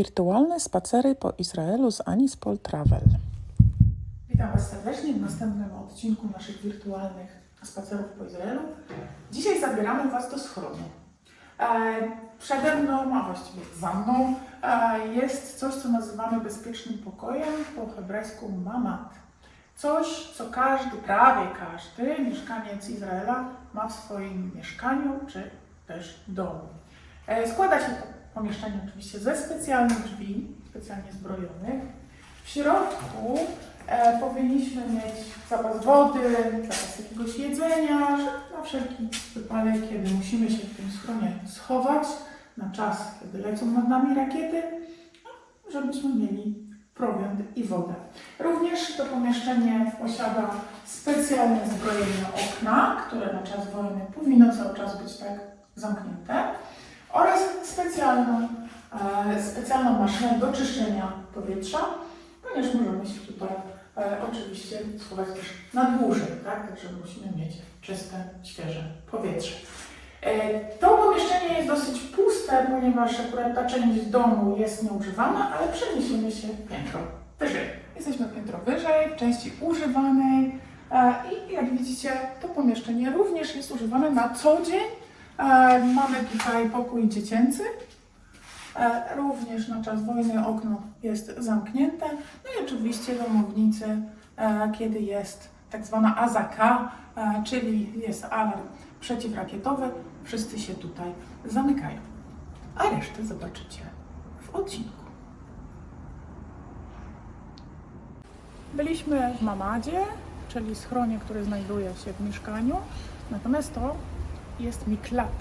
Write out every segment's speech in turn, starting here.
Wirtualne spacery po Izraelu z Anispol Travel. Witam Was serdecznie w następnym odcinku naszych wirtualnych spacerów po Izraelu. Dzisiaj zabieramy Was do schronu. E, Przede mną, a właściwie za mną, e, jest coś, co nazywamy bezpiecznym pokojem, po hebrajsku mamat. Coś, co każdy, prawie każdy mieszkaniec Izraela ma w swoim mieszkaniu czy też domu. E, Składa się to pomieszczenie oczywiście ze specjalnych drzwi, specjalnie zbrojonych. W środku e, powinniśmy mieć zapas wody, zapas jakiegoś jedzenia, na wszelki wypadek, kiedy musimy się w tym schronie schować na czas, kiedy lecą nad nami rakiety, no, żebyśmy mieli prowiant i wodę. Również to pomieszczenie posiada specjalne zbrojenie okna, które na czas wojny powinno cały czas być tak zamknięte specjalną, e, specjalną maszynę do czyszczenia powietrza, ponieważ możemy się tutaj e, oczywiście schować też na dłużej, tak? Także musimy mieć czyste, świeże powietrze. E, to pomieszczenie jest dosyć puste, ponieważ akurat ta część domu jest nieużywana, ale przeniesiemy się piętro wyżej. Jesteśmy piętro wyżej, w części używanej i jak widzicie, to pomieszczenie również jest używane na co dzień. E, Mamy tutaj pokój dziecięcy. E, Również na czas wojny okno jest zamknięte. No i oczywiście domownicy, e, kiedy jest tak zwana azaka, e, czyli jest alarm przeciwrakietowy, wszyscy się tutaj zamykają. A resztę zobaczycie w odcinku. Byliśmy w Mamadzie, czyli schronie, który znajduje się w mieszkaniu. Natomiast to jest miklat,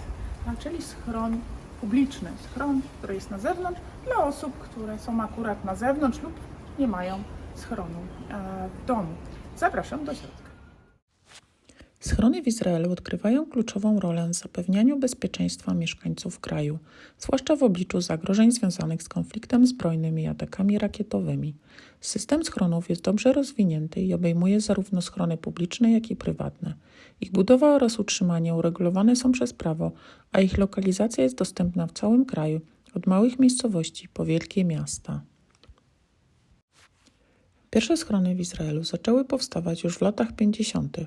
czyli schron publiczny, schron, który jest na zewnątrz dla osób, które są akurat na zewnątrz lub nie mają schronu e, w domu. Zapraszam do środka. Schrony w Izraelu odgrywają kluczową rolę w zapewnianiu bezpieczeństwa mieszkańców kraju, zwłaszcza w obliczu zagrożeń związanych z konfliktem zbrojnym i atakami rakietowymi. System schronów jest dobrze rozwinięty i obejmuje zarówno schrony publiczne, jak i prywatne. Ich budowa oraz utrzymanie uregulowane są przez prawo, a ich lokalizacja jest dostępna w całym kraju, od małych miejscowości po wielkie miasta. Pierwsze schrony w Izraelu zaczęły powstawać już w latach 50.,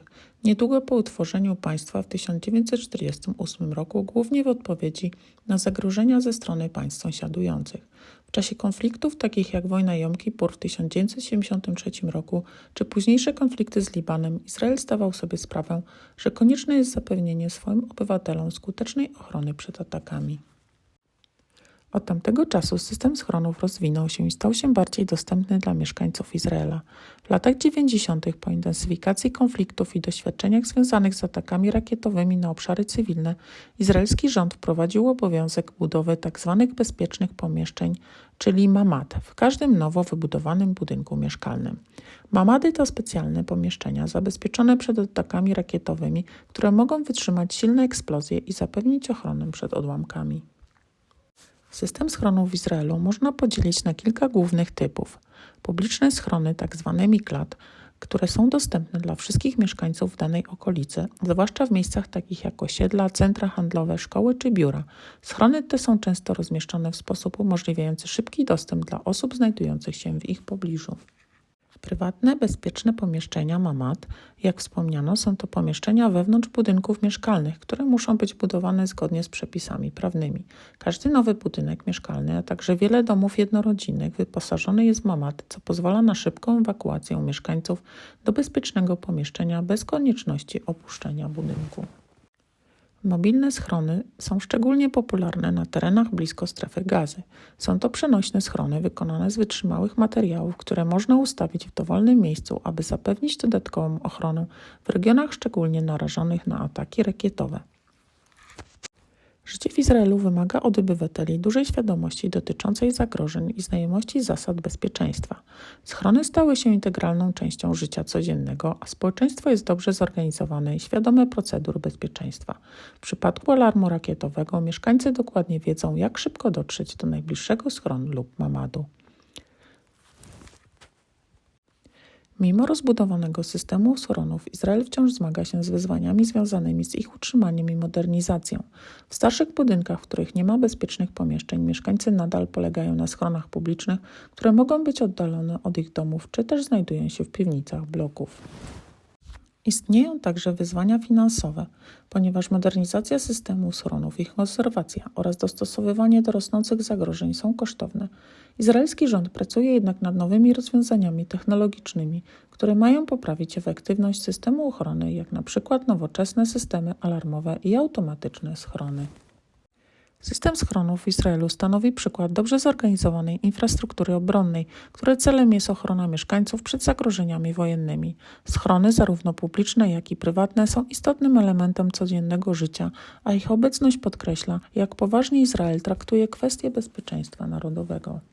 niedługo po utworzeniu państwa w 1948 roku, głównie w odpowiedzi na zagrożenia ze strony państw sąsiadujących. W czasie konfliktów takich jak wojna Jom Kippur w 1973 roku, czy późniejsze konflikty z Libanem, Izrael zdawał sobie sprawę, że konieczne jest zapewnienie swoim obywatelom skutecznej ochrony przed atakami. Od tamtego czasu system schronów rozwinął się i stał się bardziej dostępny dla mieszkańców Izraela. W latach 90. po intensyfikacji konfliktów i doświadczeniach związanych z atakami rakietowymi na obszary cywilne, izraelski rząd wprowadził obowiązek budowy tzw. bezpiecznych pomieszczeń, czyli mamad, w każdym nowo wybudowanym budynku mieszkalnym. Mamady to specjalne pomieszczenia zabezpieczone przed atakami rakietowymi, które mogą wytrzymać silne eksplozje i zapewnić ochronę przed odłamkami. System schronów w Izraelu można podzielić na kilka głównych typów. Publiczne schrony, tzw. miklat, które są dostępne dla wszystkich mieszkańców danej okolicy, zwłaszcza w miejscach takich jak osiedla, centra handlowe, szkoły czy biura. Schrony te są często rozmieszczone w sposób umożliwiający szybki dostęp dla osób znajdujących się w ich pobliżu. Prywatne, bezpieczne pomieszczenia mamad, jak wspomniano, są to pomieszczenia wewnątrz budynków mieszkalnych, które muszą być budowane zgodnie z przepisami prawnymi. Każdy nowy budynek mieszkalny, a także wiele domów jednorodzinnych wyposażony jest w mamad, co pozwala na szybką ewakuację mieszkańców do bezpiecznego pomieszczenia bez konieczności opuszczenia budynku. Mobilne schrony są szczególnie popularne na terenach blisko strefy gazy. Są to przenośne schrony wykonane z wytrzymałych materiałów, które można ustawić w dowolnym miejscu, aby zapewnić dodatkową ochronę w regionach szczególnie narażonych na ataki rakietowe. Życie w Izraelu wymaga od obywateli dużej świadomości dotyczącej zagrożeń i znajomości zasad bezpieczeństwa. Schrony stały się integralną częścią życia codziennego, a społeczeństwo jest dobrze zorganizowane i świadome procedur bezpieczeństwa. W przypadku alarmu rakietowego mieszkańcy dokładnie wiedzą, jak szybko dotrzeć do najbliższego schronu lub mamadu. Mimo rozbudowanego systemu schronów, Izrael wciąż zmaga się z wyzwaniami związanymi z ich utrzymaniem i modernizacją. W starszych budynkach, w których nie ma bezpiecznych pomieszczeń, mieszkańcy nadal polegają na schronach publicznych, które mogą być oddalone od ich domów, czy też znajdują się w piwnicach bloków. Istnieją także wyzwania finansowe, ponieważ modernizacja systemu schronów, ich konserwacja oraz dostosowywanie do rosnących zagrożeń są kosztowne. Izraelski rząd pracuje jednak nad nowymi rozwiązaniami technologicznymi, które mają poprawić efektywność systemu ochrony, jak na przykład nowoczesne systemy alarmowe i automatyczne schrony. System schronów w Izraelu stanowi przykład dobrze zorganizowanej infrastruktury obronnej, której celem jest ochrona mieszkańców przed zagrożeniami wojennymi. Schrony, zarówno publiczne, jak i prywatne, są istotnym elementem codziennego życia, a ich obecność podkreśla, jak poważnie Izrael traktuje kwestie bezpieczeństwa narodowego.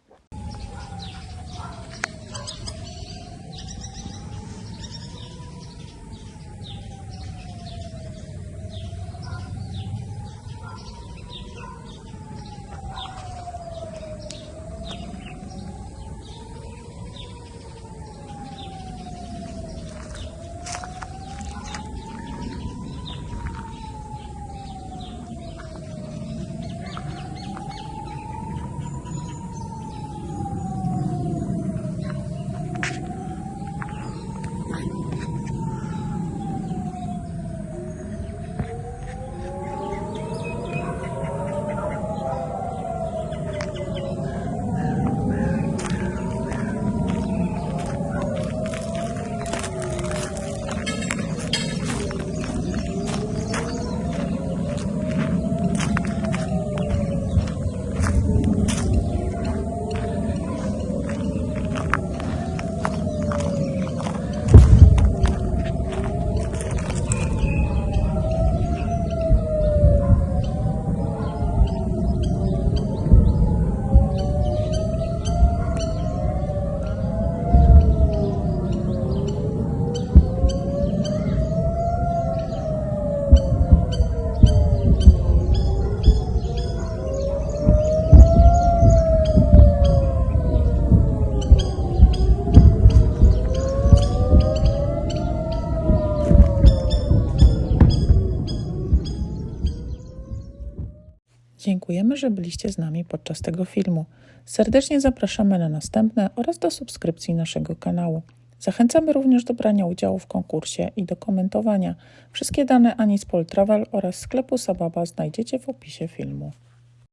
Że byliście z nami podczas tego filmu. Serdecznie zapraszamy na następne oraz do subskrypcji naszego kanału. Zachęcamy również do brania udziału w konkursie i do komentowania. Wszystkie dane Anispol Travel oraz sklepu Sababa znajdziecie w opisie filmu.